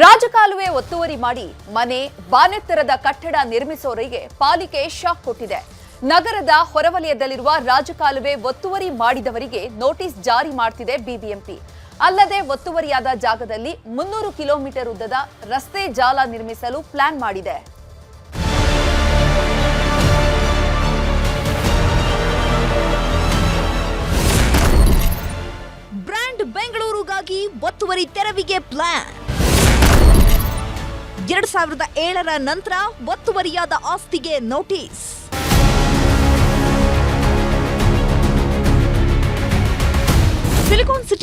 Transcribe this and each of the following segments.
ರಾಜಕಾಲುವೆ ಒತ್ತುವರಿ ಮಾಡಿ ಮನೆ, ಬಾನೆತ್ತರದ ಕಟ್ಟಡ ನಿರ್ಮಿಸೋರಿಗೆ ಪಾಲಿಕೆ ಶಾಕ್ ಕೊಟ್ಟಿದೆ. ನಗರದ ಹೊರವಲಯದಲ್ಲಿರುವ ರಾಜಕಾಲುವೆ ಒತ್ತುವರಿ ಮಾಡಿದವರಿಗೆ ನೋಟಿಸ್ ಜಾರಿ ಮಾಡ್ತಿದೆ ಬಿಬಿಎಂಪಿ. ಅಲ್ಲದೆ ಒತ್ತುವರಿಯಾದ ಜಾಗದಲ್ಲಿ ಮುನ್ನೂರು ಕಿಲೋಮೀಟರ್ ಉದ್ದದ ರಸ್ತೆ ಜಾಲ ನಿರ್ಮಿಸಲು ಪ್ಲಾನ್ ಮಾಡಿದೆ. ಬ್ರ್ಯಾಂಡ್ ಬೆಂಗಳೂರುಗಾಗಿ ಒತ್ತುವರಿ ತೆರವಿಗೆ ಪ್ಲಾನ್. ಎರಡ್ ಸಾವಿರದ ಏಳರ ನಂತರ ಒತ್ತುವರಿಯಾದ ಆಸ್ತಿಗೆ ನೋಟಿಸ್.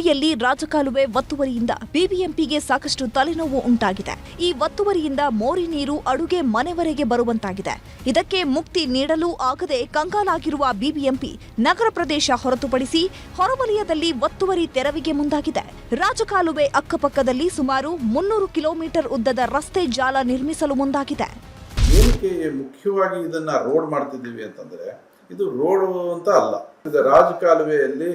ಸಿಲಿಕಾನ್ ರಾಜಕಾಲುವೆ ಒತ್ತುವರಿಯಿಂದ ಬಿಬಿಎಂಪಿಗೆ ಸಾಕಷ್ಟು ತಲೆನೋವು ಉಂಟಾಗಿದೆ. ಈ ಒತ್ತುವರಿಯಿಂದ ಮೋರಿ ನೀರು ಅಡುಗೆ ಮನೆವರೆಗೆ ಬರುವಂತಾಗಿದೆ. ಇದಕ್ಕೆ ಮುಕ್ತಿ ನೀಡಲು ಆಗದೆ ಕಂಗಾಲಾಗಿರುವ ಬಿಬಿಎಂಪಿ ನಗರ ಪ್ರದೇಶ ಹೊರತುಪಡಿಸಿ ಹೊರವಲಯದಲ್ಲಿ ಒತ್ತುವರಿ ತೆರವಿಗೆ ಮುಂದಾಗಿದೆ. ರಾಜಕಾಲುವೆ ಅಕ್ಕಪಕ್ಕದಲ್ಲಿ ಸುಮಾರು ಮುನ್ನೂರು ಕಿಲೋಮೀಟರ್ ಉದ್ದದ ರಸ್ತೆ ಜಾಲ ನಿರ್ಮಿಸಲು ಮುಂದಾಗಿದೆ. ಮುಖ್ಯವಾಗಿ ಇದನ್ನ ರೋಡ್ ಮಾಡ್ತಿದ್ದೀವಿ ಅಂತಂದ್ರೆ ಇದು ರೋಡ್ ಅಂತ ಅಲ್ಲ. ರಾಜಕಾಲುವೆಯಲ್ಲಿ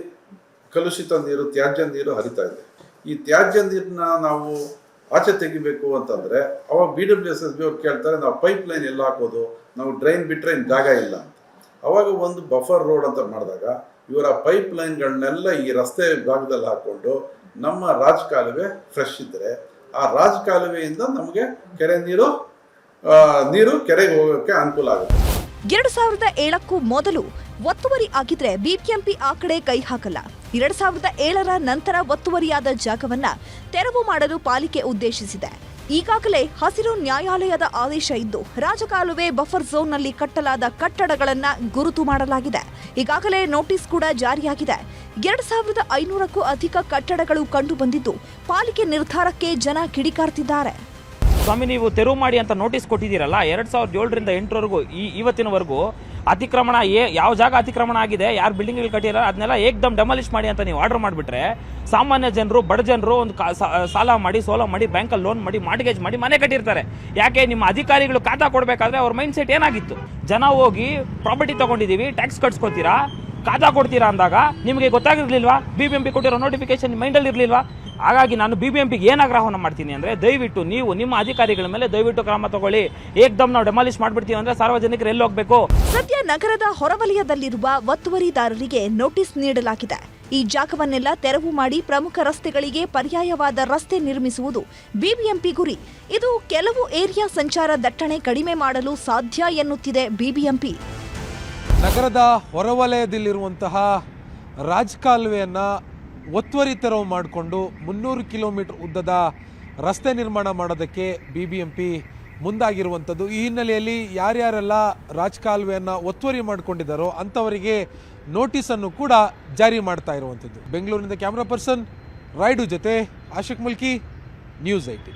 ಕಲುಷಿತ ನೀರು, ತ್ಯಾಜ್ಯ ನೀರು ಹರಿತಾ ಇದೆ. ಈ ತ್ಯಾಜ್ಯ ನೀರನ್ನ ನಾವು ಆಚೆ ತೆಗಿಬೇಕು ಅಂತಂದ್ರೆ, ಅವಾಗ B W S S B ಅವ್ರು ಕೇಳ್ತಾರೆ, ನಾವು ಪೈಪ್ ಲೈನ್ ಎಲ್ಲ ಹಾಕೋದು? ನಾವು ಡ್ರೈನ್ ಬಿಟ್ಟರೆ ಜಾಗ ಇಲ್ಲ ಅಂತ. ಅವಾಗ ಒಂದು ಬಫರ್ ರೋಡ್ ಅಂತ ಮಾಡಿದಾಗ, ಇವರ ಪೈಪ್ ಲೈನ್ಗಳನ್ನೆಲ್ಲ ಈ ರಸ್ತೆ ಭಾಗದಲ್ಲಿ ಹಾಕೊಂಡು ನಮ್ಮ ರಾಜಕಾಲುವೆ ಫ್ರೆಶ್ ಇದ್ದರೆ ಆ ರಾಜಕಾಲುವೆಯಿಂದ ನಮಗೆ ಕೆರೆ ನೀರು ನೀರು ಕೆರೆಗೆ ಹೋಗೋಕ್ಕೆ ಅನುಕೂಲ ಆಗುತ್ತೆ. ಎರಡು ಸಾವಿರದ ಏಳಕ್ಕೂ ಮೊದಲು ಒತ್ತುವರಿ ಆಗಿದ್ರೆ ಬಿಬಿಎಂಪಿ ಆ ಕಡೆ ಕೈ ಹಾಕಲ್ಲ. ಎರಡ್ ಸಾವಿರದ ಏಳರ ನಂತರ ಒತ್ತುವರಿಯಾದ ಜಾಗವನ್ನ ತೆರವು ಮಾಡಲು ಪಾಲಿಕೆ ಉದ್ದೇಶಿಸಿದೆ. ಈಗಾಗಲೇ ಹಸಿರು ನ್ಯಾಯಾಲಯದ ಆದೇಶ ಇದ್ದು, ರಾಜಕಾಲುವೆ ಬಫರ್ ಝೋನ್ನಲ್ಲಿ ಕಟ್ಟಲಾದ ಕಟ್ಟಡಗಳನ್ನ ಗುರುತು ಮಾಡಲಾಗಿದೆ. ಈಗಾಗಲೇ ನೋಟಿಸ್ ಕೂಡ ಜಾರಿಯಾಗಿದೆ. ಎರಡ್ ಸಾವಿರದ ಐನೂರಕ್ಕೂ ಅಧಿಕ ಕಟ್ಟಡಗಳು ಕಂಡುಬಂದಿದ್ದು, ಪಾಲಿಕೆ ನಿರ್ಧಾರಕ್ಕೆ ಜನ ಕಿಡಿಕಾರ್ತಿದ್ದಾರೆ. ಸ್ವಾಮಿ, ನೀವು ತೆರವು ಮಾಡಿ ಅಂತ ನೋಟಿಸ್ ಕೊಟ್ಟಿದ್ದೀರಲ್ಲ, ಎರಡು ಸಾವಿರದ ಏಳರಿಂದ ಎಂಟರವರೆಗೂ, ಈ ಇವತ್ತಿನವರೆಗೂ ಅತಿಕ್ರಮಣ ಏ, ಯಾವ ಜಾಗ ಅತಿಕ್ರಮಣ ಆಗಿದೆ, ಯಾರು ಬಿಲ್ಡಿಂಗ್ಗಳು ಕಟ್ಟಿಲ್ಲ ಅದನ್ನೆಲ್ಲ ಏಕ್ದಮ್ ಡೆಮಾಲಿಷ್ ಮಾಡಿ ಅಂತ ನೀವು ಆರ್ಡರ್ ಮಾಡಿಬಿಟ್ರೆ, ಸಾಮಾನ್ಯ ಜನರು, ಬಡ ಜನರು ಒಂದು ಸಾಲ ಮಾಡಿ, ಸೋಲ ಮಾಡಿ ಬ್ಯಾಂಕಲ್ಲಿ ಲೋನ್ ಮಾಡಿ ಮಾರ್ಗೇಜ್ ಮಾಡಿ, ಮನೆ ಕಟ್ಟಿರ್ತಾರೆ. ಯಾಕೆ ನಿಮ್ಮ ಅಧಿಕಾರಿಗಳು ಖಾತಾ ಕೊಡಬೇಕಾದ್ರೆ ಅವ್ರ ಮೈಂಡ್ ಸೆಟ್ ಏನಾಗಿತ್ತು? ಜನ ಹೋಗಿ ಪ್ರಾಪರ್ಟಿ ತೊಗೊಂಡಿದ್ದೀವಿ ಟ್ಯಾಕ್ಸ್ ಕಟ್ಸ್ಕೊತೀರಾ, ಖಾತಾ ಕೊಡ್ತೀರಾ ಅಂದಾಗ ನಿಮಗೆ ಗೊತ್ತಾಗಿರ್ಲಿಲ್ವಾ? ಬಿ ಬಿ ಎಂ ಪಿ ಕೊಟ್ಟಿರೋ ನೋಟಿಫಿಕೇಶನ್ ಮೈಂಡಲ್ಲಿ ಇರಲಿಲ್ವಾ? ಹಾಗಾಗಿ ನಾನು ಬಿ ಬಿ ಎಂ ಪಿಗೆ ಏನು ಆಗ್ರಹವನ್ನು ಮಾಡ್ತೀನಿ ಅಂದರೆ ದಯವಿಟ್ಟು ನೀವು ನಿಮ್ಮ ಅಧಿಕಾರಿಗಳ ಮೇಲೆ ದಯವಿಟ್ಟು ಕ್ರಮ ತಗೊಳ್ಳಿ. ಏಕ್ದಮ್ ನಾವು ಡೆಮಾಲಿಷ್ ಮಾಡಿಬಿಡ್ತೀವಿ ಅಂದರೆ ಸಾರ್ವಜನಿಕರು ಎಲ್ಲಿ ಹೋಗಬೇಕು? ಸದ್ಯ ನಗರದ ಹೊರವಲಯದಲ್ಲಿರುವ ಒತ್ತುವರಿದಾರರಿಗೆ ನೋಟಿಸ್ ನೀಡಲಾಗಿದೆ. ಈ ಜಾಗವನ್ನೆಲ್ಲ ತೆರವು ಮಾಡಿ ಪ್ರಮುಖ ರಸ್ತೆಗಳಿಗೆ ಪರ್ಯಾಯವಾದ ರಸ್ತೆ ನಿರ್ಮಿಸುವುದು ಬಿಬಿಎಂಪಿ ಗುರಿ. ಇದು ಕೆಲವು ಏರಿಯಾ ಸಂಚಾರ ದಟ್ಟಣೆ ಕಡಿಮೆ ಮಾಡಲು ಸಾಧ್ಯ ಎನ್ನುತ್ತಿದೆ ಬಿಬಿಎಂಪಿ ನಗರದ ಹೊರವಲಯದಲ್ಲಿರುವಂತಹ ರಾಜಕಾಲುವೆಯನ್ನು ಒತ್ತುವರಿ ತೆರವು ಮಾಡಿಕೊಂಡು ಮುನ್ನೂರು ಕಿಲೋಮೀಟರ್ ಉದ್ದದ ರಸ್ತೆ ನಿರ್ಮಾಣ ಮಾಡೋದಕ್ಕೆ ಬಿ ಬಿ ಎಂ ಪಿ ಮುಂದಾಗಿರುವಂಥದ್ದು. ಈ ಹಿನ್ನೆಲೆಯಲ್ಲಿ ಯಾರ್ಯಾರೆಲ್ಲ ರಾಜಕಾಲುವೆಯನ್ನು ಒತ್ತುವರಿ ಮಾಡಿಕೊಂಡಿದ್ದಾರೋ ಅಂಥವರಿಗೆ ನೋಟಿಸನ್ನು ಕೂಡ ಜಾರಿ ಮಾಡ್ತಾ ಇರುವಂಥದ್ದು. ಬೆಂಗಳೂರಿನಿಂದ ಕ್ಯಾಮ್ರಾ ಪರ್ಸನ್ ರಾಯ್ಡು ಜೊತೆ ಆಶಿಕ್ ಮುಲ್ಕಿ, ನ್ಯೂಸ್ ಐಟಿ